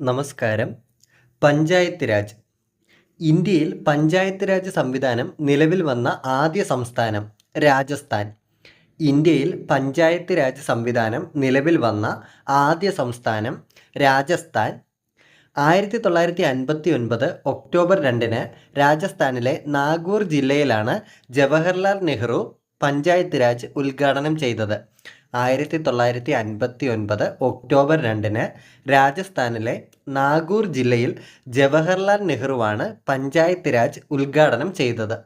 നമസ്കാരം. പഞ്ചായത്ത് രാജ്. ഇന്ത്യയിൽ പഞ്ചായത്ത് രാജ് സംവിധാനം നിലവിൽ വന്ന ആദ്യ സംസ്ഥാനം രാജസ്ഥാൻ. ഇന്ത്യയിൽ പഞ്ചായത്ത് രാജ് സംവിധാനം നിലവിൽ വന്ന ആദ്യ സംസ്ഥാനം രാജസ്ഥാൻ. ആയിരത്തി തൊള്ളായിരത്തി അൻപത്തി ഒൻപത് ഒക്ടോബർ രണ്ടിന് രാജസ്ഥാനിലെ നാഗൂർ ജില്ലയിലാണ് ജവഹർലാൽ നെഹ്റു പഞ്ചായത്ത് രാജ് ഉദ്ഘാടനം ചെയ്തത്. ആയിരത്തി തൊള്ളായിരത്തി അൻപത്തി ഒൻപത് ഒക്ടോബർ രണ്ടിന് രാജസ്ഥാനിലെ നാഗൂർ ജില്ലയിൽ ജവഹർലാൽ നെഹ്റുവാണ് പഞ്ചായത്ത് രാജ് ഉദ്ഘാടനം ചെയ്തത്.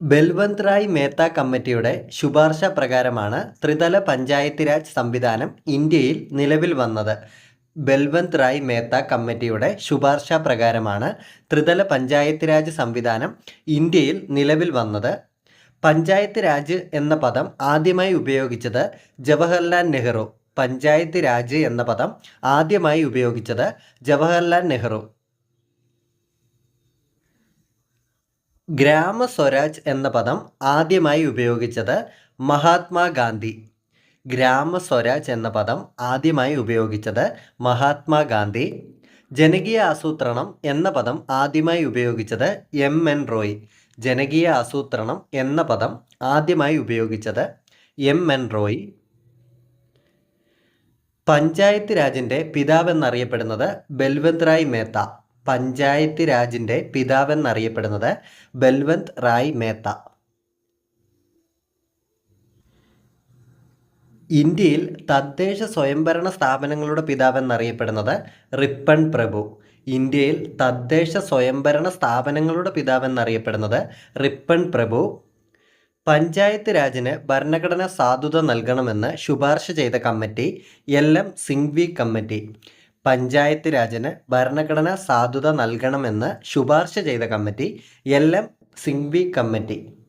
ബൽവന്ത് റായ് മേത്ത കമ്മിറ്റിയുടെ ശുപാർശ പ്രകാരമാണ് ത്രിതല പഞ്ചായത്ത് രാജ് സംവിധാനം ഇന്ത്യയിൽ നിലവിൽ വന്നത്. ബൽവന്ത് റായ് മേത്ത കമ്മിറ്റിയുടെ ശുപാർശ പ്രകാരമാണ് ത്രിതല പഞ്ചായത്ത് രാജ് സംവിധാനം ഇന്ത്യയിൽ നിലവിൽ വന്നത്. പഞ്ചായത്ത് രാജ് എന്ന പദം ആദ്യമായി ഉപയോഗിച്ചത് ജവഹർലാൽ നെഹ്റു. പഞ്ചായത്ത് രാജ് എന്ന പദം ആദ്യമായി ഉപയോഗിച്ചത് ജവഹർലാൽ നെഹ്റു. ഗ്രാമ സ്വരാജ് എന്ന പദം ആദ്യമായി ഉപയോഗിച്ചത് മഹാത്മാഗാന്ധി ഗ്രാമ സ്വരാജ് എന്ന പദം ആദ്യമായി ഉപയോഗിച്ചത് മഹാത്മാഗാന്ധി ജനകീയ ആസൂത്രണം എന്ന പദം ആദ്യമായി ഉപയോഗിച്ചത് എം എൻ റോയ്. ജനകീയ ആസൂത്രണം എന്ന പദം ആദ്യമായി ഉപയോഗിച്ചത് എം എൻ റോയ്. പഞ്ചായത്ത് രാജിന്റെ പിതാവെന്നറിയപ്പെടുന്നത് ബൽവന്ത് റായ് മേത്ത. പഞ്ചായത്ത് രാജിന്റെ പിതാവെന്നറിയപ്പെടുന്നത് ബൽവന്ത് റായ് മേത്ത. ഇന്ത്യയിൽ തദ്ദേശ സ്വയംഭരണ സ്ഥാപനങ്ങളുടെ പിതാവെന്നറിയപ്പെടുന്നത് റിപ്പൺ പ്രഭു. ഇന്ത്യയിൽ തദ്ദേശ സ്വയംഭരണ സ്ഥാപനങ്ങളുടെ പിതാവെന്നറിയപ്പെടുന്നത് റിപ്പൺ പ്രഭു. പഞ്ചായത്ത് രാജിന് ഭരണഘടന സാധുത നൽകണമെന്ന് ശുപാർശ ചെയ്ത committee L M Singhvi committee. Panchayat രാജിന് ഭരണഘടന സാധുത നൽകണമെന്ന് ശുപാർശ ചെയ്ത committee L M Singhvi committee.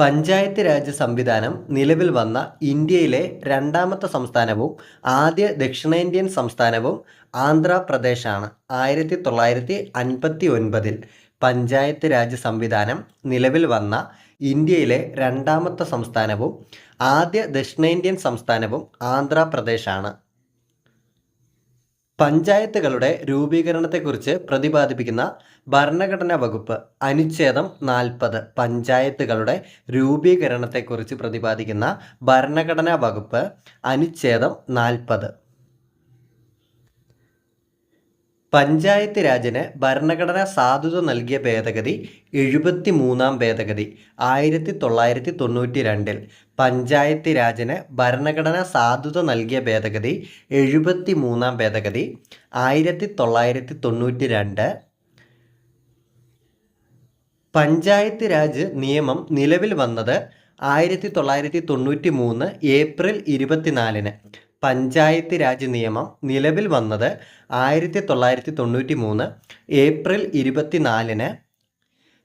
Panchayat Raj സംവിധാനം നിലവിൽ വന്ന ഇന്ത്യയിലെ രണ്ടാമത്തെ സംസ്ഥാനവും ആദ്യ ദക്ഷിണേന്ത്യൻ സംസ്ഥാനവും ആന്ധ്രാപ്രദേശാണ്. ആയിരത്തി തൊള്ളായിരത്തി അൻപത്തി ഒൻപതിൽ പഞ്ചായത്ത് രാജ് സംവിധാനം നിലവിൽ വന്ന ഇന്ത്യയിലെ രണ്ടാമത്തെ സംസ്ഥാനവും ആദ്യ ദക്ഷിണേന്ത്യൻ സംസ്ഥാനവും ആന്ധ്രാപ്രദേശാണ്. പഞ്ചായത്തുകളുടെ രൂപീകരണത്തെക്കുറിച്ച് പ്രതിപാദിപ്പിക്കുന്ന ഭരണഘടനാ വകുപ്പ് അനുച്ഛേദം നാൽപ്പത്. പഞ്ചായത്തുകളുടെ രൂപീകരണത്തെക്കുറിച്ച് പ്രതിപാദിക്കുന്ന ഭരണഘടനാ വകുപ്പ് അനുച്ഛേദം നാൽപ്പത്. പഞ്ചായത്ത് രാജിന് ഭരണഘടനാ സാധുത നൽകിയ ഭേദഗതി എഴുപത്തി മൂന്നാം ഭേദഗതി ആയിരത്തി തൊള്ളായിരത്തി തൊണ്ണൂറ്റി രണ്ടിൽ പഞ്ചായത്ത് രാജിന് ഭരണഘടനാ സാധുത നൽകിയ ഭേദഗതി എഴുപത്തി മൂന്നാം ഭേദഗതി ആയിരത്തി തൊള്ളായിരത്തി തൊണ്ണൂറ്റി രണ്ട് പഞ്ചായത്ത് രാജ് നിയമം നിലവിൽ വന്നത് ആയിരത്തി തൊള്ളായിരത്തി തൊണ്ണൂറ്റി മൂന്ന് ഏപ്രിൽ ഇരുപത്തിനാലിന്. പഞ്ചായത്ത് രാജ് നിയമം നിലവിൽ വന്നത് ആയിരത്തി തൊള്ളായിരത്തി തൊണ്ണൂറ്റി മൂന്ന് ഏപ്രിൽ ഇരുപത്തിനാലിന്.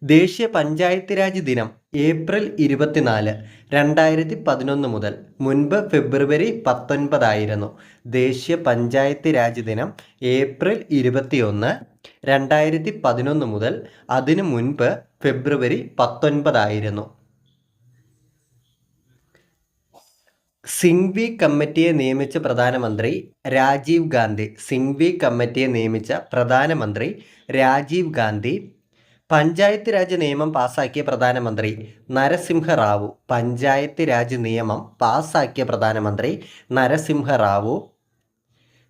ദേശീയ പഞ്ചായത്ത് രാജ് ദിനം ഏപ്രിൽ ഇരുപത്തിനാല് രണ്ടായിരത്തി പതിനൊന്ന് മുതൽ മുൻപ് ഫെബ്രുവരി പത്തൊൻപതായിരുന്നു. ദേശീയ പഞ്ചായത്ത് രാജ് ദിനം ഏപ്രിൽ ഇരുപത്തിയൊന്ന് രണ്ടായിരത്തി പതിനൊന്ന് മുതൽ അതിനു മുൻപ് ഫെബ്രുവരി പത്തൊൻപതായിരുന്നു. സിംഗ്വി കമ്മിറ്റിയെ നിയമിച്ച പ്രധാനമന്ത്രി രാജീവ് ഗാന്ധി സിംഗ്വി കമ്മിറ്റിയെ നിയമിച്ച പ്രധാനമന്ത്രി രാജീവ് ഗാന്ധി പഞ്ചായത്ത് രാജ് നിയമം പാസാക്കിയ പ്രധാനമന്ത്രി നരസിംഹ റാവു പഞ്ചായത്ത് രാജ് നിയമം പാസാക്കിയ പ്രധാനമന്ത്രി Narasimha Rao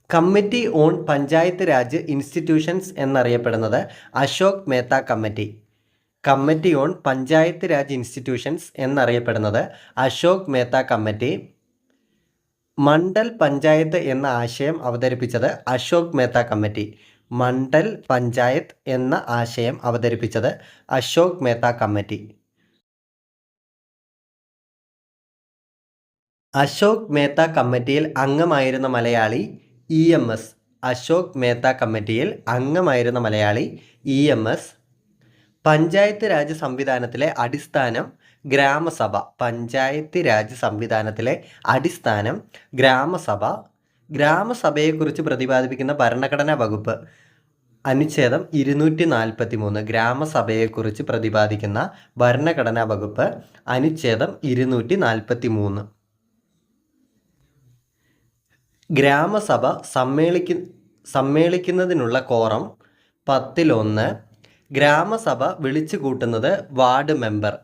committee on panchayat Raj institutions എന്നറിയപ്പെടുന്നത് Ashok Mehta committee. Committee on panchayat Raj institutions എന്നറിയപ്പെടുന്നത് അശോക് മേത്ത കമ്മിറ്റി. മണ്ഡൽ പഞ്ചായത്ത് എന്ന ആശയം അവതരിപ്പിച്ചത് അശോക് മേത്ത കമ്മിറ്റി. മണ്ഡൽ പഞ്ചായത്ത് എന്ന ആശയം അവതരിപ്പിച്ചത് അശോക് മേത്ത കമ്മിറ്റി. അശോക് മേത്ത കമ്മിറ്റിയിൽ അംഗമായിരുന്ന Malayali E M S. Ashok Mehta കമ്മിറ്റിയിൽ അംഗമായിരുന്ന Malayali E M S. Panchayat Raj സംവിധാനത്തിലെ അടിസ്ഥാനം ഗ്രാമസഭ പഞ്ചായത്ത് രാജ് സംവിധാനത്തിലെ അടിസ്ഥാനം ഗ്രാമസഭ. ഗ്രാമസഭയെക്കുറിച്ച് പ്രതിപാദിപ്പിക്കുന്ന ഭരണഘടനാ വകുപ്പ്. അനുച്ഛേദം ഇരുന്നൂറ്റി നാൽപ്പത്തി മൂന്ന് ഗ്രാമസഭയെക്കുറിച്ച് പ്രതിപാദിക്കുന്ന ഭരണഘടനാ വകുപ്പ്. അനുച്ഛേദം ഇരുന്നൂറ്റി നാൽപ്പത്തി മൂന്ന് ഗ്രാമസഭ സമ്മേളിക്കു സമ്മേളിക്കുന്നതിനുള്ള കോറം പത്തിലൊന്ന്. ഗ്രാമസഭ വിളിച്ചു കൂട്ടുന്നത് വാർഡ് മെമ്പർ.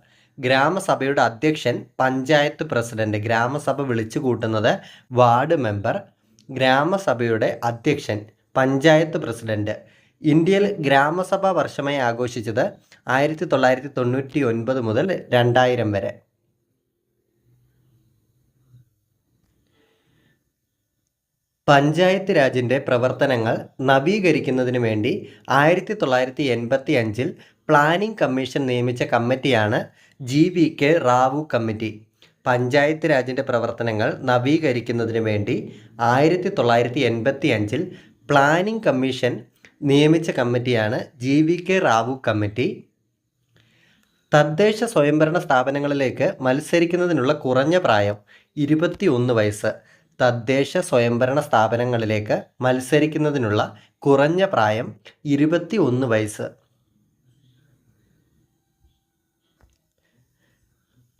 ഗ്രാമസഭയുടെ അധ്യക്ഷൻ പഞ്ചായത്ത് പ്രസിഡന്റ് ഗ്രാമസഭ വിളിച്ചു കൂട്ടുന്നത് വാർഡ് മെമ്പർ ഗ്രാമസഭയുടെ അധ്യക്ഷൻ പഞ്ചായത്ത് പ്രസിഡന്റ്. ഇന്ത്യയിൽ ഗ്രാമസഭ വർഷമായി ആഘോഷിച്ചത് ആയിരത്തി തൊള്ളായിരത്തി തൊണ്ണൂറ്റി ഒൻപത് മുതൽ രണ്ടായിരം വരെ. പഞ്ചായത്ത് രാജിന്റെ പ്രവർത്തനങ്ങൾ നവീകരിക്കുന്നതിന് വേണ്ടി ആയിരത്തി തൊള്ളായിരത്തി എൺപത്തി അഞ്ചിൽ പ്ലാനിംഗ് കമ്മീഷൻ നിയമിച്ച കമ്മിറ്റിയാണ് G V K Rao committee. Panchayat രാജിന്റെ പ്രവർത്തനങ്ങൾ നവീകരിക്കുന്നതിന് വേണ്ടി ആയിരത്തി തൊള്ളായിരത്തി എൺപത്തി അഞ്ചിൽ പ്ലാനിംഗ് കമ്മീഷൻ നിയമിച്ച കമ്മിറ്റിയാണ് G V K Rao committee. തദ്ദേശ സ്വയംഭരണ സ്ഥാപനങ്ങളിലേക്ക് മത്സരിക്കുന്നതിനുള്ള കുറഞ്ഞ പ്രായം ഇരുപത്തി ഒന്ന് വയസ്സ്. തദ്ദേശ സ്വയംഭരണ സ്ഥാപനങ്ങളിലേക്ക് മത്സരിക്കുന്നതിനുള്ള കുറഞ്ഞ പ്രായം ഇരുപത്തി ഒന്ന് വയസ്സ്.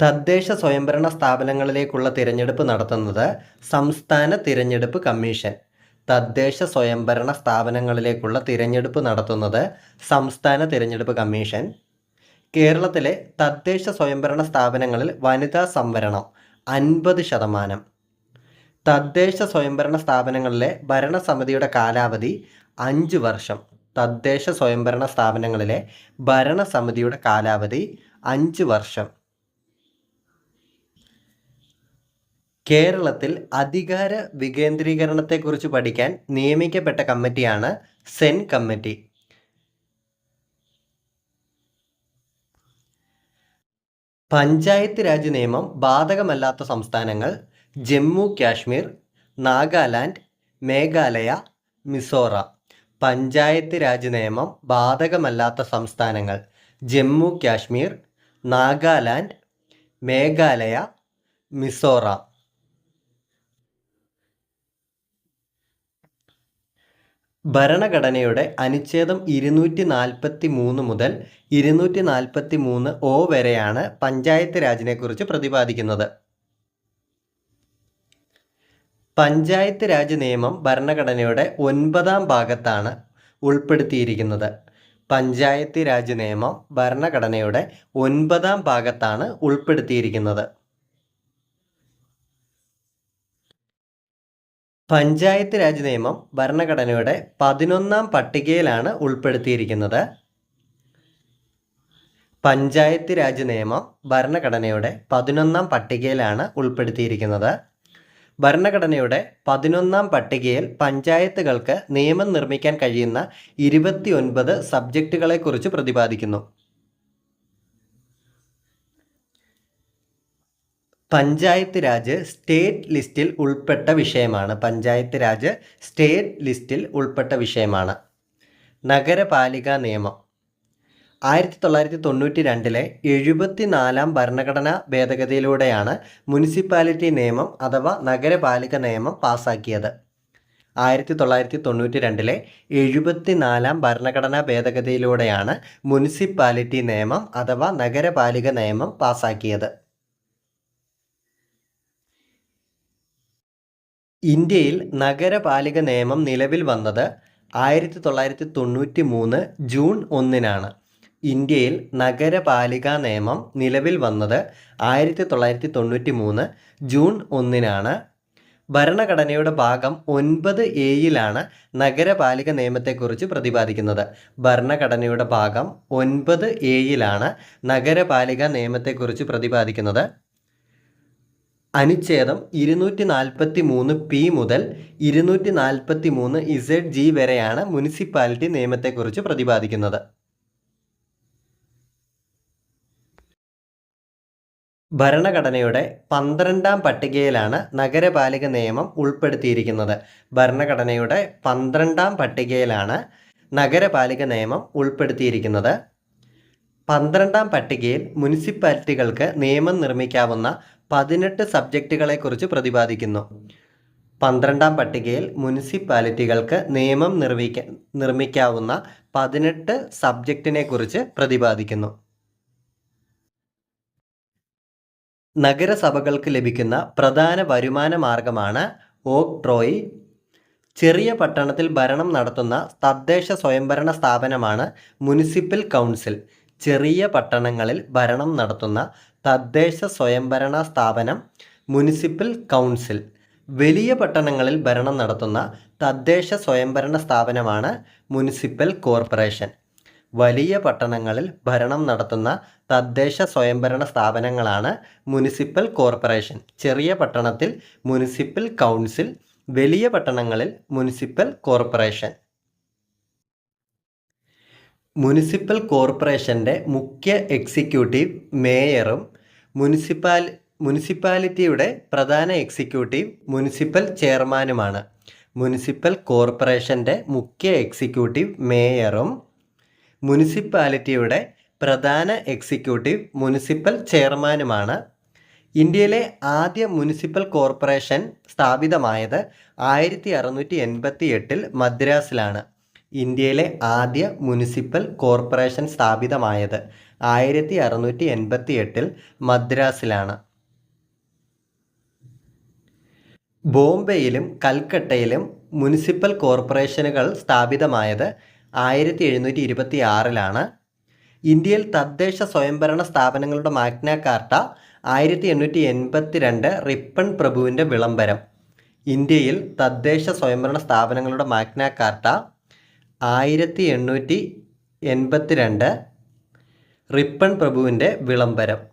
തദ്ദേശ സ്വയംഭരണ സ്ഥാപനങ്ങളിലേക്കുള്ള തിരഞ്ഞെടുപ്പ് നടത്തുന്നത് സംസ്ഥാന തിരഞ്ഞെടുപ്പ് കമ്മീഷൻ. തദ്ദേശ സ്വയംഭരണ സ്ഥാപനങ്ങളിലേക്കുള്ള തിരഞ്ഞെടുപ്പ് നടത്തുന്നത് സംസ്ഥാന തിരഞ്ഞെടുപ്പ് കമ്മീഷൻ. കേരളത്തിലെ തദ്ദേശ സ്വയംഭരണ സ്ഥാപനങ്ങളിൽ വനിതാ സംവരണം അൻപത് ശതമാനം. തദ്ദേശ സ്വയംഭരണ സ്ഥാപനങ്ങളിലെ ഭരണസമിതിയുടെ കാലാവധി അഞ്ച് വർഷം. തദ്ദേശ സ്വയംഭരണ സ്ഥാപനങ്ങളിലെ ഭരണസമിതിയുടെ കാലാവധി അഞ്ച് വർഷം. കേരളത്തിൽ അധികാര വികേന്ദ്രീകരണത്തെക്കുറിച്ച് പഠിക്കാൻ നിയമിക്കപ്പെട്ട കമ്മിറ്റിയാണ് സെൻ കമ്മിറ്റി. പഞ്ചായത്ത് രാജ് നിയമം ബാധകമല്ലാത്ത സംസ്ഥാനങ്ങൾ ജമ്മു കാശ്മീർ നാഗാലാൻഡ് മേഘാലയ മിസോറ. പഞ്ചായത്ത് രാജ് നിയമം ബാധകമല്ലാത്ത സംസ്ഥാനങ്ങൾ ജമ്മു കാശ്മീർ നാഗാലാൻഡ് മേഘാലയ മിസോറാം. ഭരണഘടനയുടെ അനുച്ഛേദം ഇരുന്നൂറ്റി നാൽപ്പത്തി മൂന്ന് മുതൽ ഇരുന്നൂറ്റി നാൽപ്പത്തി മൂന്ന് ഒ വരെയാണ് പഞ്ചായത്ത് രാജിനെക്കുറിച്ച് പ്രതിപാദിക്കുന്നത്. പഞ്ചായത്ത് രാജ് നിയമം ഭരണഘടനയുടെ ഒൻപതാം ഭാഗത്താണ് ഉൾപ്പെടുത്തിയിരിക്കുന്നത്. പഞ്ചായത്ത് രാജ് നിയമം ഭരണഘടനയുടെ ഒൻപതാം ഭാഗത്താണ് ഉൾപ്പെടുത്തിയിരിക്കുന്നത്. പഞ്ചായത്ത് രാജ് നിയമം ഭരണഘടനയുടെ പതിനൊന്നാം പട്ടികയിലാണ് ഉൾപ്പെടുത്തിയിരിക്കുന്നത്. പഞ്ചായത്ത് രാജ് നിയമം ഭരണഘടനയുടെ പതിനൊന്നാം പട്ടികയിലാണ് ഉൾപ്പെടുത്തിയിരിക്കുന്നത്. ഭരണഘടനയുടെ പതിനൊന്നാം പട്ടികയിൽ പഞ്ചായത്തുകൾക്ക് നിയമം നിർമ്മിക്കാൻ കഴിയുന്ന ഇരുപത്തിയൊൻപത് സബ്ജക്റ്റുകളെക്കുറിച്ച് പ്രതിപാദിക്കുന്നു. പഞ്ചായത്ത് രാജ് സ്റ്റേറ്റ് ലിസ്റ്റിൽ ഉൾപ്പെട്ട വിഷയമാണ്. പഞ്ചായത്ത് രാജ് സ്റ്റേറ്റ് ലിസ്റ്റിൽ ഉൾപ്പെട്ട വിഷയമാണ്. നഗരപാലിക നിയമം. ആയിരത്തി തൊള്ളായിരത്തി തൊണ്ണൂറ്റി രണ്ടിലെ എഴുപത്തി നാലാം ഭരണഘടനാ ഭേദഗതിയിലൂടെയാണ് മുനിസിപ്പാലിറ്റി നിയമം അഥവാ നഗരപാലിക നിയമം പാസാക്കിയത്. ആയിരത്തി തൊള്ളായിരത്തി തൊണ്ണൂറ്റി രണ്ടിലെ എഴുപത്തി നാലാം ഭരണഘടനാ ഭേദഗതിയിലൂടെയാണ് മുനിസിപ്പാലിറ്റി നിയമം അഥവാ നഗരപാലിക നിയമം പാസാക്കിയത്. ഇന്ത്യയിൽ നഗരപാലിക നിയമം നിലവിൽ വന്നത് ആയിരത്തി തൊള്ളായിരത്തി തൊണ്ണൂറ്റി മൂന്ന് ജൂൺ ഒന്നിനാണ്. ഇന്ത്യയിൽ നഗരപാലിക നിയമം നിലവിൽ വന്നത് ആയിരത്തി തൊള്ളായിരത്തി തൊണ്ണൂറ്റി മൂന്ന് ജൂൺ ഒന്നിനാണ്. ഭരണഘടനയുടെ ഭാഗം ഒൻപത് എയിലാണ് നഗരപാലിക നിയമത്തെക്കുറിച്ച് പ്രതിപാദിക്കുന്നത്. ഭരണഘടനയുടെ ഭാഗം ഒൻപത് എയിലാണ് നഗരപാലിക നിയമത്തെക്കുറിച്ച് പ്രതിപാദിക്കുന്നത്. അനുച്ഛേദം ഇരുന്നൂറ്റി നാൽപ്പത്തി മൂന്ന് പി മുതൽ ഇരുന്നൂറ്റി നാൽപ്പത്തി മൂന്ന് ഇസഡ് ജി വരെയാണ് മുനിസിപ്പാലിറ്റി നിയമത്തെക്കുറിച്ച് പ്രതിപാദിക്കുന്നത്. ഭരണഘടനയുടെ പന്ത്രണ്ടാം പട്ടികയിലാണ് നഗരപാലിക നിയമം ഉൾപ്പെടുത്തിയിരിക്കുന്നത്. ഭരണഘടനയുടെ പന്ത്രണ്ടാം പട്ടികയിലാണ് നഗരപാലിക നിയമം ഉൾപ്പെടുത്തിയിരിക്കുന്നത്. പന്ത്രണ്ടാം പട്ടികയിൽ മുനിസിപ്പാലിറ്റികൾക്ക് നിയമം നിർമ്മിക്കാവുന്ന പതിനെട്ട് സബ്ജക്റ്റുകളെക്കുറിച്ച് പ്രതിപാദിക്കുന്നു. പന്ത്രണ്ടാം പട്ടികയിൽ മുനിസിപ്പാലിറ്റികൾക്ക് നിയമം നിർമ്മിക്ക നിർമ്മിക്കാവുന്ന പതിനെട്ട് സബ്ജക്റ്റിനെ കുറിച്ച് പ്രതിപാദിക്കുന്നു. നഗരസഭകൾക്ക് ലഭിക്കുന്ന പ്രധാന വരുമാന മാർഗമാണ് ഓക്ട്രോയ് ചെറിയ പട്ടണത്തിൽ ഭരണം നടത്തുന്ന തദ്ദേശ സ്വയംഭരണ സ്ഥാപനമാണ് മുനിസിപ്പൽ കൗൺസിൽ. ചെറിയ പട്ടണങ്ങളിൽ ഭരണം നടത്തുന്ന തദ്ദേശ സ്വയംഭരണ സ്ഥാപനം മുനിസിപ്പൽ കൗൺസിൽ. വലിയ പട്ടണങ്ങളിൽ ഭരണം നടത്തുന്ന തദ്ദേശ സ്വയംഭരണ സ്ഥാപനമാണ് മുനിസിപ്പൽ കോർപ്പറേഷൻ. വലിയ പട്ടണങ്ങളിൽ ഭരണം നടത്തുന്ന തദ്ദേശ സ്വയംഭരണ സ്ഥാപനങ്ങളാണ് മുനിസിപ്പൽ കോർപ്പറേഷൻ. ചെറിയ പട്ടണത്തിൽ മുനിസിപ്പൽ കൗൺസിൽ വലിയ പട്ടണങ്ങളിൽ മുനിസിപ്പൽ കോർപ്പറേഷൻ. മുനിസിപ്പൽ കോർപ്പറേഷന്റെ മുഖ്യ എക്സിക്യൂട്ടീവ് മേയറും മുനിസിപ്പാൽ മുനിസിപ്പാലിറ്റിയുടെ പ്രധാന എക്സിക്യൂട്ടീവ് മുനിസിപ്പൽ ചെയർമാനുമാണ്. മുനിസിപ്പൽ കോർപ്പറേഷന്റെ മുഖ്യ എക്സിക്യൂട്ടീവ് മേയറും മുനിസിപ്പാലിറ്റിയുടെ പ്രധാന എക്സിക്യൂട്ടീവ് മുനിസിപ്പൽ ചെയർമാനുമാണ്. ഇന്ത്യയിലെ ആദ്യ മുനിസിപ്പൽ കോർപ്പറേഷൻ സ്ഥാപിതമായത് ആയിരത്തി അറുന്നൂറ്റി എൺപത്തി എട്ടിൽ മദ്രാസിലാണ്. ഇന്ത്യയിലെ ആദ്യ മുനിസിപ്പൽ കോർപ്പറേഷൻ സ്ഥാപിതമായത് ആയിരത്തി അറുന്നൂറ്റി എൺപത്തി എട്ടിൽ മദ്രാസിലാണ്. ബോംബെയിലും കൽക്കട്ടയിലും മുനിസിപ്പൽ കോർപ്പറേഷനുകൾ സ്ഥാപിതമായത് ആയിരത്തി എഴുന്നൂറ്റി ഇരുപത്തി ആറിലാണ് ഇന്ത്യയിൽ തദ്ദേശ സ്വയംഭരണ സ്ഥാപനങ്ങളുടെ മാഗ്നാകാർട്ട ആയിരത്തി എണ്ണൂറ്റി എൺപത്തി രണ്ട് റിപ്പൺ പ്രഭുവിന്റെ വിളംബരം. ഇന്ത്യയിൽ തദ്ദേശ സ്വയംഭരണ സ്ഥാപനങ്ങളുടെ മാഗ്ന കാർട്ട ആയിരത്തി എണ്ണൂറ്റി എൺപത്തി രണ്ട് റിപ്പൺ പ്രഭുവിന്റെ വിളംബരം.